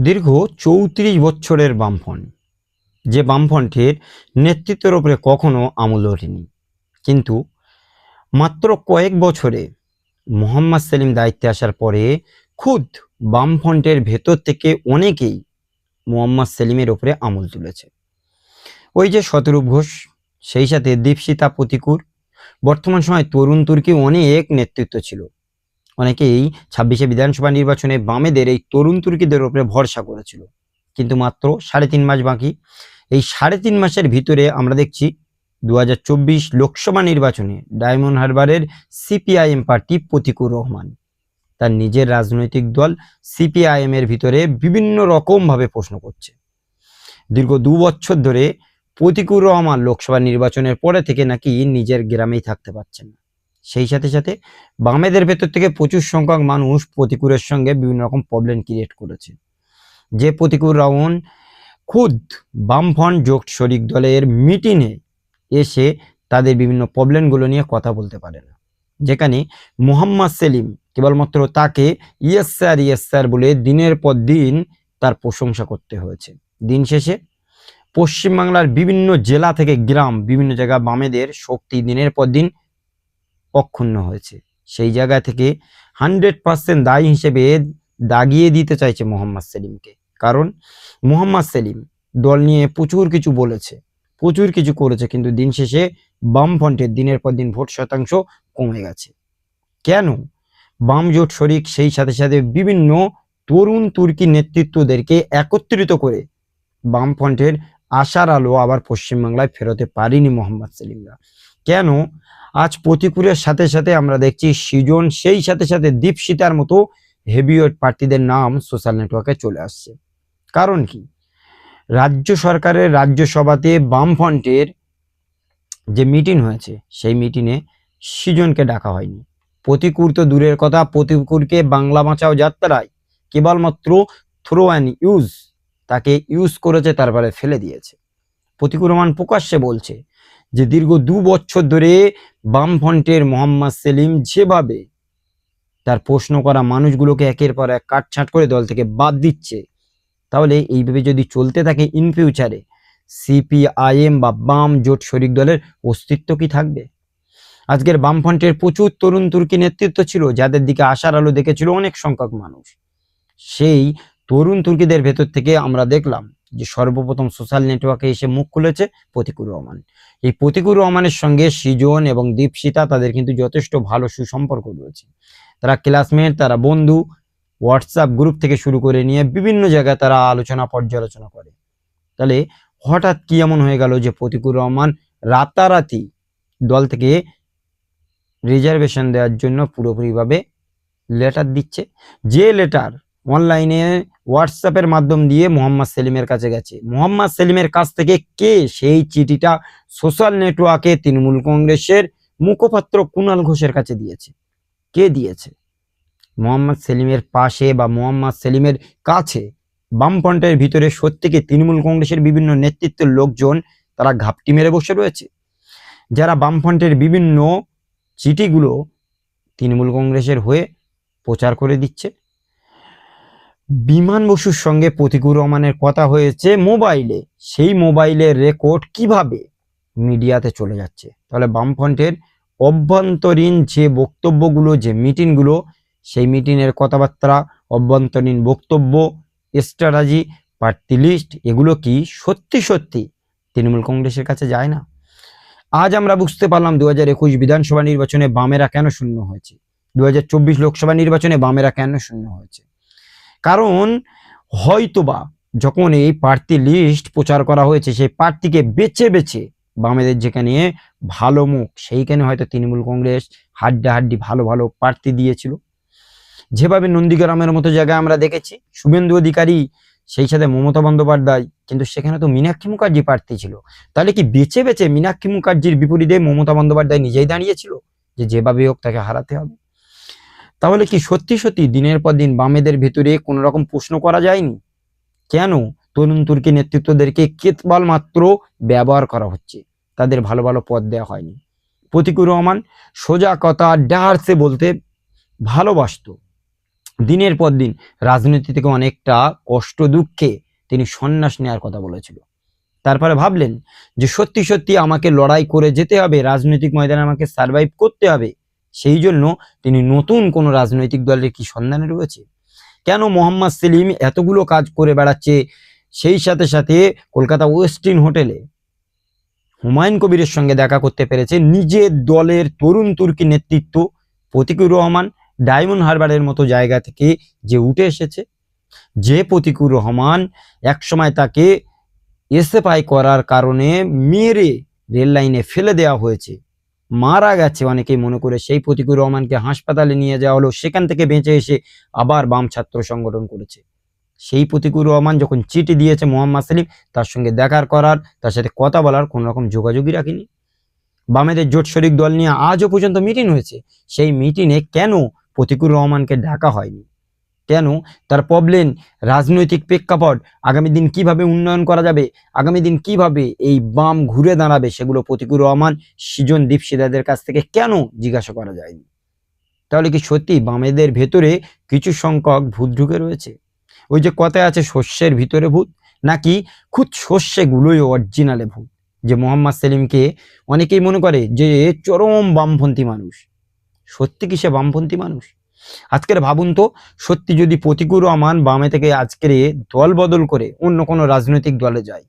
দীর্ঘ চৌত্রিশ বছরের বামফ্রন্ট। যে বামফ্রন্টের নেতৃত্বের ওপরে কখনো আমল ওঠেনি কিন্তু মাত্র কয়েক বছরে মোহাম্মদ সেলিম দায়িত্বে আসার পরে খুদ বামফ্রন্টের ভেতর থেকে অনেকেই মোহাম্মদ সেলিমের ওপরে আমল তুলেছে। ওই যে শতরূপ ঘোষ, সেই সাথে দীপশিতা প্রতিকুর, বর্তমান সময় তরুণ তুর্কি অনেক নেতৃত্ব ছিল। অনেকেই ছাব্বিশে বিধানসভা নির্বাচনে বামেদের এই তরুণ তুর্কিদের উপরে ভরসা করেছিল। কিন্তু মাত্র সাড়ে তিন মাস বাকি। এই সাড়ে তিন মাসের ভিতরে আমরা দেখছি দু লোকসভা নির্বাচনে ডায়মন্ড হারবারের সিপিআইএম পার্টি প্রতিকুর রহমান। তার নিজের রাজনৈতিক দল সিপিআইএম এর ভিতরে বিভিন্ন রকমভাবে প্রশ্ন করছে। দীর্ঘ দু বছর ধরে প্রতিকুর রহমান লোকসভা নির্বাচনের পরে থেকে নাকি নিজের গ্রামেই থাকতে পারছেন না। সেই সাথে সাথে বামেদের ভেতর থেকে প্রচুর সংখ্যক মানুষ প্রতিকূরের সঙ্গে বিভিন্ন রকম প্রবলেম ক্রিয়েট করেছে। যে প্রতিকূল রাউন খুদ বামফ্রন্ট জোট শরিক দলের মিটিংয়ে এসে তাদের বিভিন্ন প্রবলেমগুলো নিয়ে কথা বলতে পারে না। যেখানে মোহাম্মদ সেলিম কেবলমাত্র তাকে ইয়েস স্যার ইয়েস স্যার বলে দিনের পর দিন তার প্রশংসা করতে হয়েছে। দিন শেষে পশ্চিমবাংলার বিভিন্ন জেলা থেকে গ্রাম, বিভিন্ন জায়গা বামেদের শক্তি দিনের পর দিন অক্ষুণ্ণ হয়েছে। সেই জায়গা থেকে হান্ড্রেড পার্সেন্ট দায়ী হিসেবে দাগিয়ে দিতে চাইছে মোহাম্মদ সেলিমকে। কারণ মোহাম্মদ সেলিম দল নিয়ে প্রচুর কিছু বলেছে, প্রচুর কিছু করেছে, কিন্তু দিন শেষে বামফ্রন্টের দিনের পর দিন ভোট শতাংশ কমে গেছে। কেন? বাম জোট শরিক সেই সাথে সাথে বিভিন্ন তরুণ তুর্কি নেতৃত্বদেরকে একত্রিত করে বামফ্রন্টের আশার আলো আবার পশ্চিমবাংলায় ফেরোতে পারিনি মোহাম্মদ সেলিমরা। কেন? আজ প্রতিকূলের সাথে সাথে আমরা দেখছি সৃজন সেই সাথে সাথে দীপশিতার মতো হেভিওয়েট প্রার্থীদের নাম সোশ্যাল নেটওয়ার্কে চলে আসছে। কারণ কি? রাজ্য সরকারের রাজ্যসভাতে বামফ্রন্টের যে মিটিং হয়েছে, সেই মিটিংয়ে সৃজনকে ডাকা হয়নি। প্রতিকূর তো দূরের কথা প্রতিকূরকে বাংলা বাঁচাও যাত্রায় কেবলমাত্র থ্রো অ্যান্ড ইউজ তাকে ইউজ করেছে, তারপরে ফেলে দিয়েছে। প্রতিকূল রহমান প্রকাশ্যে বলছে যে দীর্ঘ দু বছর ধরে বামফ্রন্টের মোহাম্মদ সেলিম যেভাবে তার প্রশ্ন করা মানুষগুলোকে একের পর এক কাটছাঁট করে দল থেকে বাদ দিচ্ছে, তাহলে এইভাবে যদি চলতে থাকে ইন ফিউচারে সিপিআইএম বা বাম জোট শরিক দলের অস্তিত্ব কি থাকবে? আজকের বামফ্রন্টের প্রচুর তরুণ তুর্কি নেতৃত্ব ছিল, যাদের দিকে আশার আলো দেখেছিল অনেক সংখ্যক মানুষ। সেই তরুণ তুর্কিদের ভেতর থেকে আমরা দেখলাম যে সর্বপ্রথম সোশ্যাল নেটওয়ার্কে এসে মুখ খুলেছে প্রতিকুর রহমান। এই প্রতিকুর রহমানের সঙ্গে সৃজন এবং দীপশিতা তাদের কিন্তু যথেষ্ট ভালো সুসম্পর্ক রয়েছে। তারা ক্লাসমেট, তারা বন্ধু, হোয়াটসঅ্যাপ গ্রুপ থেকে শুরু করে নিয়ে বিভিন্ন জায়গায় তারা আলোচনা, পর্যালোচনা করে। তাহলে হঠাৎ কি এমন হয়ে গেল যে প্রতিকুর রহমান রাতারাতি দল থেকে রিজার্ভেশন দেওয়ার জন্য পুরোপুরিভাবে লেটার দিচ্ছে? যে লেটার অনলাইনে হোয়াটসঅ্যাপের মাধ্যম দিয়ে মোহাম্মদ সেলিমের কাছে গেছে। মোহাম্মদ সেলিমের কাছ থেকে কে সেই চিঠিটা সোশ্যাল নেটওয়ার্কে তৃণমূল কংগ্রেসের মুখপাত্র কুণাল ঘোষের কাছে দিয়েছে? কে দিয়েছে? মোহাম্মদ সেলিমের পাশে বা মোহাম্মদ সেলিমের কাছে বামফ্রন্টের ভিতরে সত্যিকে তৃণমূল কংগ্রেসের বিভিন্ন নেতৃত্বের লোকজন তারা ঘাপটি মেরে বসে রয়েছে? যারা বামফ্রন্টের বিভিন্ন চিঠিগুলো তৃণমূল কংগ্রেসের হয়ে প্রচার করে দিচ্ছে বিমান বসুর সঙ্গে প্রতিকুর রহমানের কথা হয়েছে মোবাইলে। সেই মোবাইলের রেকর্ড কীভাবে মিডিয়াতে চলে যাচ্ছে? তাহলে বামফ্রন্টের অভ্যন্তরীণ যে বক্তব্যগুলো, যে মিটিংগুলো, সেই মিটিংয়ের কথাবার্তা, অভ্যন্তরীণ বক্তব্য, স্ট্র্যাটাজি, প্রার্থী লিস্ট, এগুলো কি সত্যি সত্যি তৃণমূল কংগ্রেসের কাছে যায় না? আজ আমরা বুঝতে পারলাম দু হাজার একুশ বিধানসভা নির্বাচনে বামেরা কেন শূন্য হয়েছে? দু হাজার চব্বিশ লোকসভা নির্বাচনে বামেরা কেন শূন্য হয়েছে? কারণ হয়তোবা যখন এই প্রার্থী লিস্ট প্রচার করা হয়েছে, সেই প্রার্থীকে বেছে বেছে বামেদের যেখানে ভালো মুখ, সেইখানে হয়তো তৃণমূল কংগ্রেস হাড্ডা হাড্ডি ভালো ভালো প্রার্থী দিয়েছিল। যেভাবে নন্দীগ্রামের মতো জায়গায় আমরা দেখেছি, শুভেন্দু অধিকারী, সেই সাথে মমতা বন্দ্যোপাধ্যায়, কিন্তু সেখানে তো মীনাক্ষী মুখার্জি প্রার্থী ছিল। তাহলে কি বেছে বেছে মীনাক্ষী মুখার্জির বিপরীতে মমতা বন্দ্যোপাধ্যায় নিজেই দাঁড়িয়েছিল? যে যেভাবে হোক তাকে হারাতে হবে। তাহলে কি সত্যি সত্যি দিনের পর দিন বামেদের ভেতরে কোনো রকম প্রশ্ন করা যায়নি? কেন তরুণ তুর্কি নেতৃত্বদেরকে কেতবাল মাত্র ব্যবহার করা হচ্ছে? তাদের ভালো ভালো পদ দেওয়া হয়নি। প্রতিকুর রহমান সোজা কথা ডার্সে বলতে ভালোবাসতো। দিনের পর দিন রাজনীতি থেকে অনেকটা কষ্ট দুঃখে তিনি সন্ন্যাস নেওয়ার কথা বলেছিল। তারপরে ভাবলেন যে সত্যি সত্যি আমাকে লড়াই করে যেতে হবে, রাজনৈতিক ময়দানে আমাকে সার্ভাইভ করতে হবে। সেই জন্য তিনি নতুন কোন রাজনৈতিক দলের কি সন্ধানে রয়েছে? কেন মোহাম্মদ সেলিম এতগুলো কাজ করে বেড়াচ্ছে? সেই সাথে সাথে কলকাতা ওয়েস্টিন হোটেলে হুমায়ুন কবিরের সঙ্গে দেখা করতে পেরেছে নিজের দলের তরুণ তুর্কি নেতৃত্ব প্রতিকুর রহমান। ডায়মন্ড হারবারের মতো জায়গা থেকে যে উঠে এসেছে, যে প্রতিকুর রহমান একসময় তাকে এসএফআই করার কারণে মেরে রেল লাইনে ফেলে দেওয়া হয়েছে। মারা গেছে অনেকেই মনে করে। সেই প্রতিকুর রহমানকে হাসপাতালে নিয়ে যাওয়া হলো, সেখান থেকে বেঁচে এসে আবার বাম ছাত্র সংগঠন করেছে। সেই প্রতিকুর রহমান যখন চিঠি দিয়েছে মোহাম্মদ সেলিম, তার সঙ্গে দেখার করার, তার সাথে কথা বলার কোনো রকম যোগাযোগই রাখিনি। বামেদের জোট শরিক দল নিয়ে আজও পর্যন্ত মিটিং হয়েছে। সেই মিটিংয়ে কেন প্রতিকুর রহমানকে ডাকা হয়নি? কেন? তার প্রবলেম রাজনৈতিক প্রেক্ষাপট, আগামী দিন কীভাবে উন্নয়ন করা যাবে, আগামী দিন কীভাবে এই বাম ঘুরে দাঁড়াবে সেগুলো প্রতিকুর রহমান, সৃজন দীপশিদাদের কাছ থেকে কেন জিজ্ঞাসা করা যায়নি? তাহলে কি সত্যি বামেদের ভেতরে কিছু সংখ্যক ভূত ঢুকে রয়েছে? ওই যে কথায় আছে শস্যের ভিতরে ভূত, নাকি খুদ শস্যগুলোই অরিজিনালে ভূত? যে মোহাম্মদ সেলিমকে অনেকেই মনে করে যে চরম বামপন্থী মানুষ। সত্যি কি সে বামপন্থী মানুষ? আজকের ভাবুন তো, সত্যি যদি প্রতিকুর রহমান বামে থেকে আজকের দল বদল করে অন্য কোনো রাজনৈতিক দলে যায়।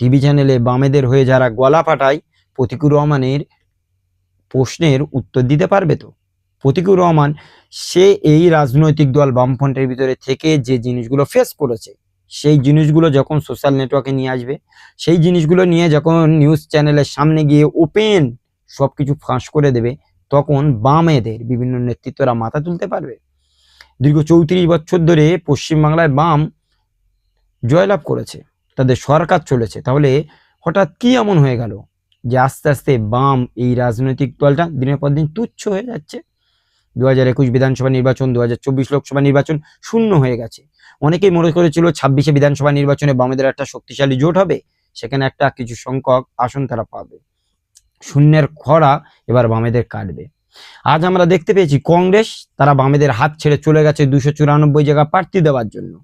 টিভি চ্যানেলে বামেদের হয়ে যারা গলা ফাটায় প্রতিকুর রহমানের প্রশ্নের উত্তর দিতে পারবে তো? প্রতিকুর রহমান সে এই রাজনৈতিক দল বামফ্রন্টের ভিতরে থেকে যে জিনিসগুলো ফেস করেছে, সেই জিনিসগুলো যখন সোশ্যাল নেটওয়ার্কে নিয়ে আসবে, সেই জিনিসগুলো নিয়ে যখন নিউজ চ্যানেলের সামনে গিয়ে ওপেন সবকিছু ফাঁস করে দেবে তখন বামেদের বিভিন্ন নেতৃত্বরা মাথা তুলতে পারবে। দীর্ঘ চৌত্রিশ বছর ধরে পশ্চিমবাংলায় বাম জয়লাভ করেছে, তাদের সরকার চলেছে। তাহলে হঠাৎ কি এমন হয়ে গেল যে আস্তে আস্তে বাম এই রাজনৈতিক দলটা দিনের পর দিন তুচ্ছ হয়ে যাচ্ছে? দু হাজার একুশ বিধানসভা নির্বাচন দু হাজার চব্বিশ লোকসভা নির্বাচন শূন্য হয়ে গেছে। অনেকেই মনে করেছিল ছাব্বিশে বিধানসভা নির্বাচনে বামেদের একটা শক্তিশালী জোট হবে, সেখানে একটা কিছু সংখ্যক আসন তারা পাবে। শূন্যের খরা এবার বামেদের কাটবে। আজ আমরা দেখতে পেয়েছি কংগ্রেস, তারা বামেদের হাত ছেড়ে চলে গেছে দুশো চুরানব্বই জায়গা প্রার্থী দেওয়ার জন্য।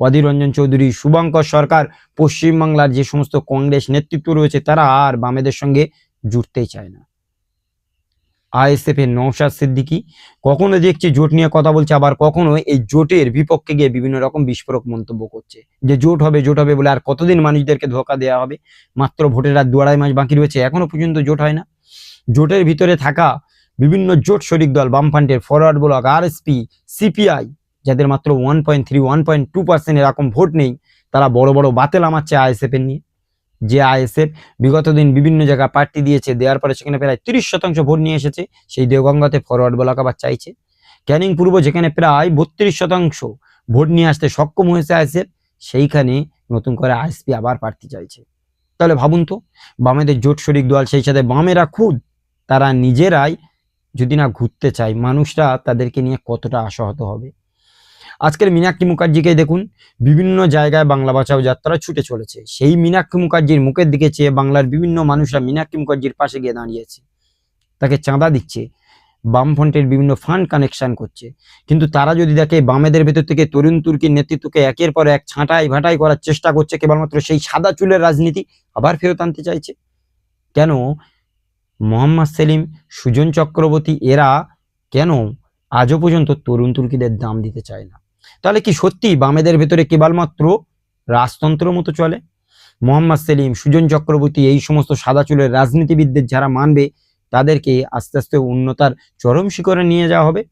অধীর রঞ্জন চৌধুরী, শুভঙ্কর সরকার, পশ্চিমবাংলার যে সমস্ত কংগ্রেস নেতৃত্ব রয়েছে, তারা আর বামেদের সঙ্গে জুটতেই চায় না। আইএসএফ এর নৌশাদ সিদ্দিকি। কখনো দেখছি জোট নিয়ে কথা বলছে, আবার কখনো এই জোটের বিপক্ষে গিয়ে বিভিন্ন রকম বিস্ফোরক মন্তব্য করছে। যে জোট হবে জোট হবে বলে আর কতদিন মানুষদেরকে ধোকা দেওয়া হবে? মাত্র ভোটের আর দু আড়াই মাস বাকি রয়েছে, এখনও পর্যন্ত জোট হয় না। জোটের ভিতরে থাকা বিভিন্ন জোট শরিক দল, বামফ্রন্টের ফরওয়ার্ড ব্লক, আরএসপি, সিপিআই, যাদের মাত্র one point three one point two percent এরকম ভোট নেই, তারা বড় বড় বাতেল আমাচ্ছে আইএসএফ এর নিয়ে। যে আইএসএফ বিগত দিন বিভিন্ন জায়গায় পার্টি দিয়েছে, দেওয়ার পরে সেখানে প্রায় তিরিশ শতাংশ ভোট নিয়ে এসেছে, সেই দেওগঙ্গাতে ফরওয়ার্ড ব্লক আবার চাইছে। ক্যানিং পূর্ব যেখানে প্রায় বত্রিশ শতাংশ ভোট নিয়ে আসতে সক্ষম হয়েছে আইএসএফ, সেইখানে নতুন করে আইএসপি আবার প্রার্থী চাইছে। তাহলে ভাবুন তো, বামেদের জোট শরিক দল, সেই সাথে বামেরা খুদ, তারা নিজেরাই যদি না ঘুরতে চায়, মানুষরা তাদেরকে নিয়ে কতটা আশাহত হবে? আজকের মীনাক্ষী মুখার্জিকে দেখুন, বিভিন্ন জায়গায় বাংলা বাঁচাও যাত্রা ছুটে চলেছে। সেই মীনাক্ষী মুখার্জির মুখের দিকে চেয়ে বাংলার বিভিন্ন মানুষরা মীনাক্ষী মুখার্জির পাশে গিয়ে দাঁড়িয়েছে তাকে চাঁদা দিচ্ছে, বামফ্রন্টের বিভিন্ন ফান্ড কানেকশন করছে। কিন্তু তারা যদি দেখে বামেদের ভেতর থেকে তরুণ তুর্কির নেতৃত্বকে একের পর এক ছাঁটাই ভাটাই করার চেষ্টা করছে, কেবলমাত্র সেই সাদা চুলের রাজনীতি আবার ফেরত আনতে চাইছে? কেন মোহাম্মদ সেলিম, সুজন চক্রবর্তী এরা কেন আজও পর্যন্ত তরুণ তুর্কিদের দাম দিতে চায় না? তাহলে কি সত্যি বামেদের ভেতরে কেবলমাত্র রাজতন্ত্র মতো চলে? মোহাম্মদ সেলিম, সুজন চক্রবর্তী এই সমস্ত সাদা চুলের রাজনীতিবিদদের যারা মানবে, তাদেরকে আস্তে আস্তে উন্নতার চরম শিখরে নিয়ে যাওয়া হবে।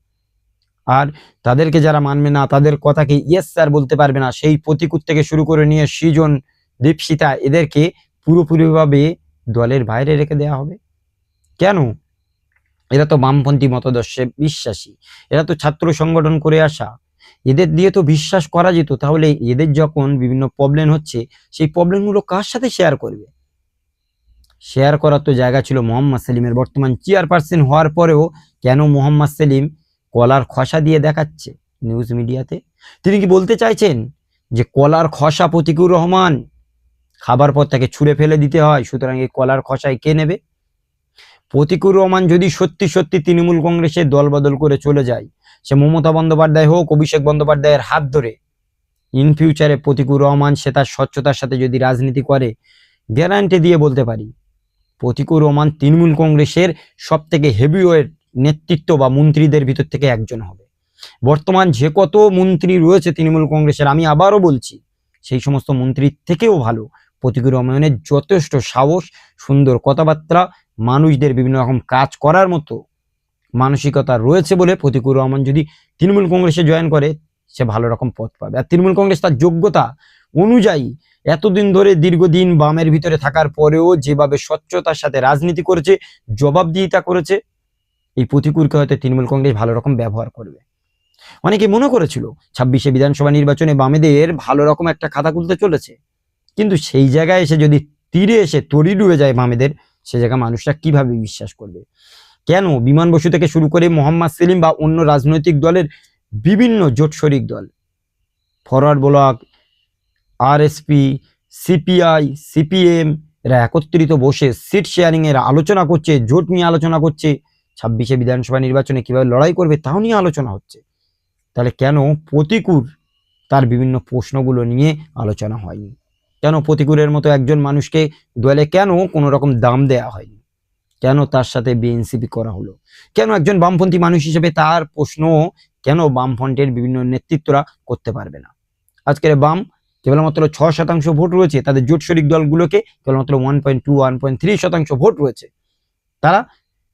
আর তাদেরকে যারা মানবে না, তাদের কথাকে ইয়েস স্যার বলতে পারবে না। সেই প্রতিকূল থেকে শুরু করে নিয়ে সৃজন, দীপশিতা, এদেরকে পুরোপুরিভাবে দলের বাইরে রেখে দেওয়া হবে। কেন? এরা তো বামপন্থী মতদর্শে বিশ্বাসী। এরা তো ছাত্র সংগঠন করে আসা। এদের দিয়ে তো বিশ্বাস করা যেত। তাহলে এদের যখন বিভিন্ন প্রবলেম হচ্ছে, সেই প্রবলেমগুলো কার সাথে শেয়ার করবে? শেয়ার করার তো জায়গা ছিল মোহাম্মদ সেলিমের। বর্তমান চেয়ারপারসন হওয়ার পরেও কেন মোহাম্মদ সেলিম কলার খসা দিয়ে দেখাচ্ছে নিউজ মিডিয়াতে তিনি কি বলতে চাইছেন যে কলার খসা প্রতিকুর রহমান, খাবার পর তাকে ছুঁড়ে ফেলে দিতে হয়, সুতরাং এই কলার খসায় কে নেবে? প্রতিকুর রহমান যদি সত্যি সত্যি তৃণমূল কংগ্রেসের দলবদল করে চলে যায় সে মমতা বন্দ্যোপাধ্যায় হোক, অভিষেক বন্দ্যোপাধ্যায়ের হাত ধরে ইন ফিউচারে প্রতিকুর রহমান সে তার স্বচ্ছতার সাথে যদি রাজনীতি করে গ্যারান্টি দিয়ে বলতে পারি, প্রতিকুর রহমান তৃণমূল কংগ্রেসের সব থেকে হেভিওয়েট নেতৃত্ব বা মন্ত্রীদের ভিতর থেকে একজন হবে। বর্তমান যে কত মন্ত্রী রয়েছে তৃণমূল কংগ্রেসের, আমি আবারও বলছি, সেই সমস্ত মন্ত্রীর থেকেও ভালো। প্রতিকুর রহমানের যথেষ্ট সাহস, সুন্দর কথাবার্তা, মানুষদের বিভিন্ন রকম কাজ করার মতো মানসিকতা রয়েছে বলে প্রতিকুর রহমান যদি তৃণমূল কংগ্রেসে জয়েন করে, সে ভালো রকম পথ পাবে। আর তৃণমূল কংগ্রেস তার যোগ্যতা অনুযায়ী এতদিন ধরে দীর্ঘদিন বামের ভিতরে থাকার পরেও যেভাবে স্বচ্ছতার সাথে রাজনীতি করেছে, জবাবদিহিতা করেছে, এই প্রতিকূলকে হয়তো তৃণমূল কংগ্রেস ভালো রকম ব্যবহার করবে। অনেকে মনে করেছিল, ছাব্বিশে বিধানসভা নির্বাচনে বামেদের ভালো রকম একটা খাতা খুলতে চলেছে। কিন্তু সেই জায়গায় এসে যদি তীরে এসে তরি ডুবে যায় বামেদের, সে জায়গায় মানুষরা কীভাবে বিশ্বাস করবে? কেন বিমান বসু থেকে শুরু করে মোহাম্মদ সেলিম বা অন্য রাজনৈতিক দলের বিভিন্ন জোট শরিক দল? Forward bloc, RSP, CPI, CPM এরা একত্রিত বসে সিট শেয়ারিং এর আলোচনা করছে, জোট নিয়ে আলোচনা করছে। ছাব্বিশে বিধানসভা নির্বাচনে কীভাবে লড়াই করবে তাও নিয়ে আলোচনা হচ্ছে। তাহলে কেন প্রতিকূল তার বিভিন্ন প্রশ্নগুলো নিয়ে আলোচনা হয়নি? কেন প্রতিকূরের মতো একজন মানুষকে দলে কেন কোনো রকম দাম দেয়া হয়নি? কেন তার সাথে বিএনসিপি করা হলো? কেন একজন বামপন্থী মানুষ হিসেবে তার প্রশ্ন কেন বামফ্রন্টের বিভিন্ন নেতৃত্বরা করতে পারবে না? আজকের বাম কেবলমাত্র ছ শতাংশ ভোট রয়েছে, তাদের জোট শরিক দলগুলোকে কেবলমাত্র one point two one point three শতাংশ ভোট রয়েছে। তারা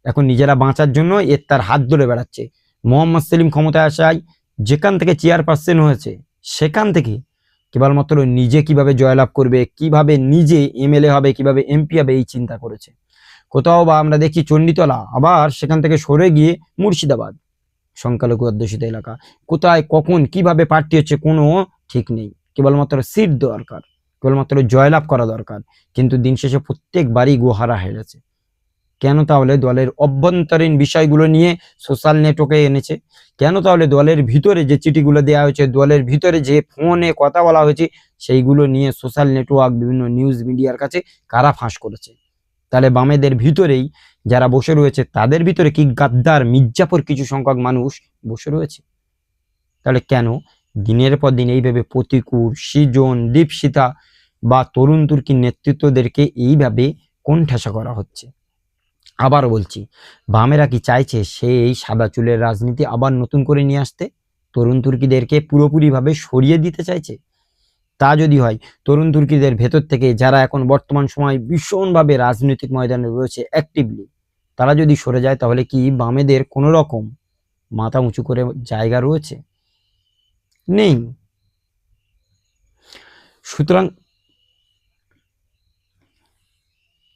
এখন নিজেরা বাঁচার জন্য এর তার হাত ধরে বেড়াচ্ছে। মোহাম্মদ সেলিম ক্ষমতায় আসায় যেখান থেকে চেয়ারপারসন হয়েছে, সেখান থেকে কেবলমাত্র নিজে কীভাবে জয়লাভ করবে, কীভাবে নিজে এমএলএ হবে, কীভাবে এমপি হবে, এই চিন্তা করেছে। কোথাও বা আমরা দেখি চণ্ডীতলা, আবার সেখান থেকে সরে গিয়ে মুর্শিদাবাদ, সংখ্যালঘু অধ্যুষিত এলাকা। কোথায়, কখন, কীভাবে প্রার্থী হচ্ছে কোনো ঠিক নেই। কেবলমাত্র সিট দরকার, কেবলমাত্র জয়লাভ করা দরকার। কিন্তু দিন শেষে প্রত্যেকবারই গোহারা হেরেছে। কেন তাহলে দলের অভ্যন্তরীণ বিষয়গুলো নিয়ে সোশ্যাল নেটওয়ার্কে এনেছে? কেন তাহলে দলের ভিতরে যে চিঠিগুলো দেওয়া হয়েছে, দলের ভিতরে যে ফোনে কথা বলা হয়েছে, সেইগুলো নিয়ে সোশ্যাল নেটওয়ার্ক, বিভিন্ন নিউজ মিডিয়ার কাছে কারা ফাঁস করেছে? তাহলে বামেদের ভিতরেই যারা বসে রয়েছে, তাদের ভিতরে কি গাদ্দার, মির্জাপুর কিছু সংখ্যক মানুষ বসে রয়েছে? তাহলে কেন দিনের পর দিন এইভাবে প্রতিকূল সৃজন, দীপশিতা বা তরুণ তুর্কির নেতৃত্বদেরকে এইভাবে কোণঠাসা করা হচ্ছে? আবার বলছি, বামেরা কি চাইছে সেই সাদা চুলের রাজনীতি আবার নতুন করে নিয়ে আসতে? তরুণ তুর্কিদেরকে পুরোপুরিভাবে সরিয়ে দিতে চাইছে? তা যদি হয়, তরুণ তুর্কিদের ভেতর থেকে যারা এখন বর্তমান সময় ভীষণভাবে রাজনৈতিক ময়দানে রয়েছে অ্যাক্টিভলি তারা যদি সরে যায় তাহলে কি বামেদের কোনো রকম মাথা উঁচু করে জায়গা রয়েছে? নেই। সুতরাং